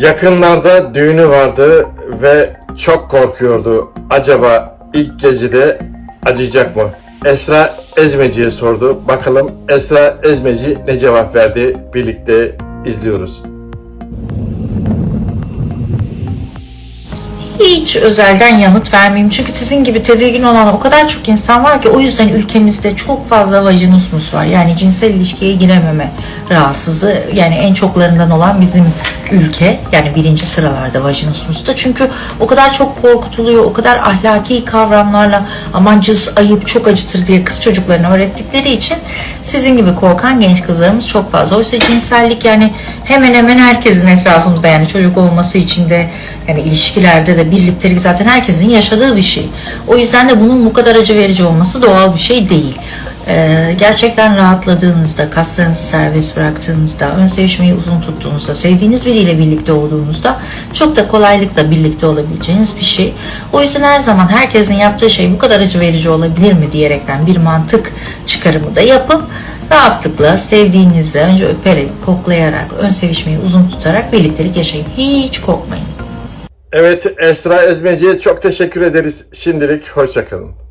Yakınlarda düğünü vardı ve çok korkuyordu. Acaba ilk gecede acıyacak mı? Esra Ezmeci'ye sordu. Bakalım Esra Ezmeci ne cevap verdi? Birlikte izliyoruz. Hiç özelden yanıt vermeyeyim. Çünkü sizin gibi tedirgin olan o kadar çok insan var ki o yüzden ülkemizde çok fazla vajinismus var. Yani cinsel ilişkiye girememe rahatsızlığı yani en çoklarından olan bizim ülke. Yani birinci sıralarda vajinismusta. Çünkü o kadar çok korkutuluyor, o kadar ahlaki kavramlarla aman cız ayıp çok acıtır diye kız çocuklarına öğrettikleri için sizin gibi korkan genç kızlarımız çok fazla. Oysa cinsellik yani hemen hemen herkesin etrafımızda yani çocuk olması için de yani ilişkilerde de birliktelik zaten herkesin yaşadığı bir şey. O yüzden de bunun bu kadar acı verici olması doğal bir şey değil. Ee, gerçekten rahatladığınızda, kaslarınızı serbest bıraktığınızda, ön sevişmeyi uzun tuttuğunuzda, sevdiğiniz biriyle birlikte olduğunuzda çok da kolaylıkla birlikte olabileceğiniz bir şey. O yüzden her zaman herkesin yaptığı şey bu kadar acı verici olabilir mi diyerekten bir mantık çıkarımı da yapıp rahatlıkla sevdiğinizle önce öperek, koklayarak, ön sevişmeyi uzun tutarak birliktelik yaşayın. Hiç korkmayın. Evet Esra Ezmeci'ye çok teşekkür ederiz. Şimdilik hoşçakalın.